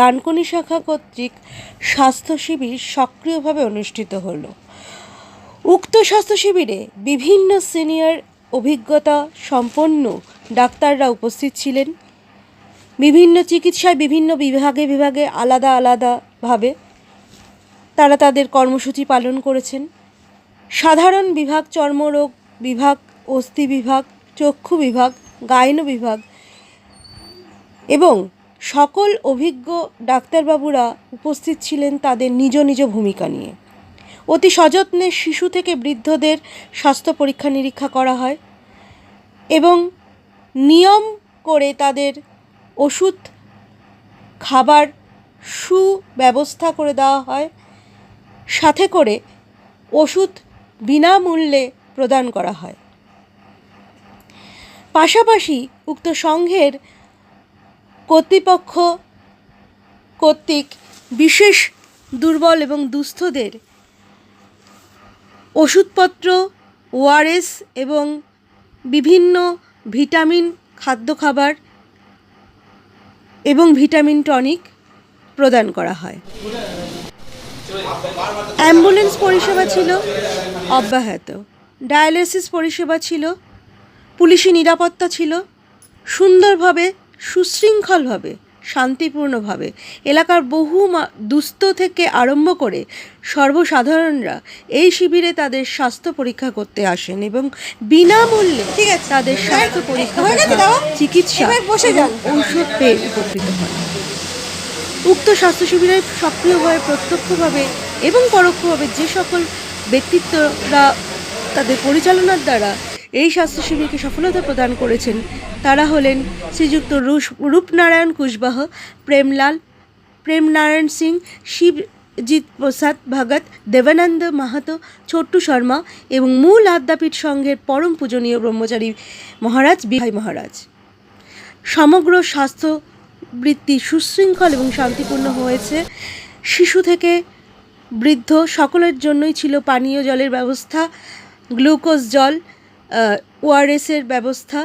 ডানকুনি শাখা কর্তৃক স্বাস্থ্য শিবির সক্রিয়ভাবে অনুষ্ঠিত হল। উক্ত স্বাস্থ্য শিবিরে বিভিন্ন সিনিয়র অভিজ্ঞতা সম্পন্ন ডাক্তাররা উপস্থিত ছিলেন। বিভিন্ন চিকিৎসায় বিভিন্ন বিভাগে বিভাগে আলাদা আলাদাভাবে তারা তাদের কর্মসূচি পালন করেছেন। সাধারণ বিভাগ চর্মরোগ বিভাগ, অস্থি বিভাগ, চক্ষু বিভাগ গায়ন বিভাগ এবং সকল অভিজ্ঞ ডাক্তারবাবুরা উপস্থিত ছিলেন তাদের নিজ নিজ ভূমিকা নিয়ে। অতি সযত্নে শিশু থেকে বৃদ্ধদের স্বাস্থ্য পরীক্ষা নিরীক্ষা করা হয় এবং নিয়ম করে তাদের ওষুধ, খাবার সুব্যবস্থা করে দেওয়া হয়। সাথে করে ওষুধ বিনামূল্যে প্রদান করা হয়। পাশাপাশি উক্ত সংঘের কর্তৃপক্ষ কর্তৃক বিশেষ দুর্বল এবং দুস্থদের ওষুধপত্র, ওআরএস এবং বিভিন্ন ভিটামিন, খাদ্য খাবার এবং ভিটামিন টনিক প্রদান করা হয়। অ্যাম্বুলেন্স পরিষেবা ছিল অব্যাহত। ডায়ালিসিস পরিষেবা ছিল। পুলিশি নিরাপত্তা ছিল। সুন্দরভাবে সুশৃঙ্খলভাবে শান্তিপূর্ণভাবে এলাকার বহু মা- দুস্থ থেকে আরম্ভ করে সর্বসাধারণরা এই শিবিরে তাদের স্বাস্থ্য পরীক্ষা করতে আসেন এবং বিনামূল্যে ঠিক আছে। তাদের স্বাস্থ্য পরীক্ষা? চিকিৎসা এবার বসে যান। ঔষধ পেয়ে উপকৃত হন উক্ত স্বাস্থ্য শিবিরে সক্রিয়ভাবে প্রত্যক্ষভাবে এবং পরোক্ষভাবে যে সকল ব্যক্তিত্বরা তাদের পরিচালনার দ্বারা এই স্বাস্থ্য শিবিরকে সফলতা প্রদান করেছেন তারা হলেন শ্রীযুক্ত রুশ- রূপনারায়ণ কুশবাহ, প্রেমলাল, প্রেমনারায়ণ সিং, শিবজিৎ প্রসাদ ভগত, দেবানন্দ মাহাতো, ছোট্টু শর্মা এবং মূল আদ্যাপীঠ সংঘের পরম পূজনীয় ব্রহ্মচারী মহারাজ বিহাই মহারাজ। সমগ্র স্বাস্থ্য বৃত্তি সুশৃঙ্খল এবং শান্তিপূর্ণ হয়েছে। শিশু থেকে বৃদ্ধ সকলের জন্যই ছিল পানীয় জলের ব্যবস্থা, গ্লুকোজ জল ওআরএসের ব্যবস্থা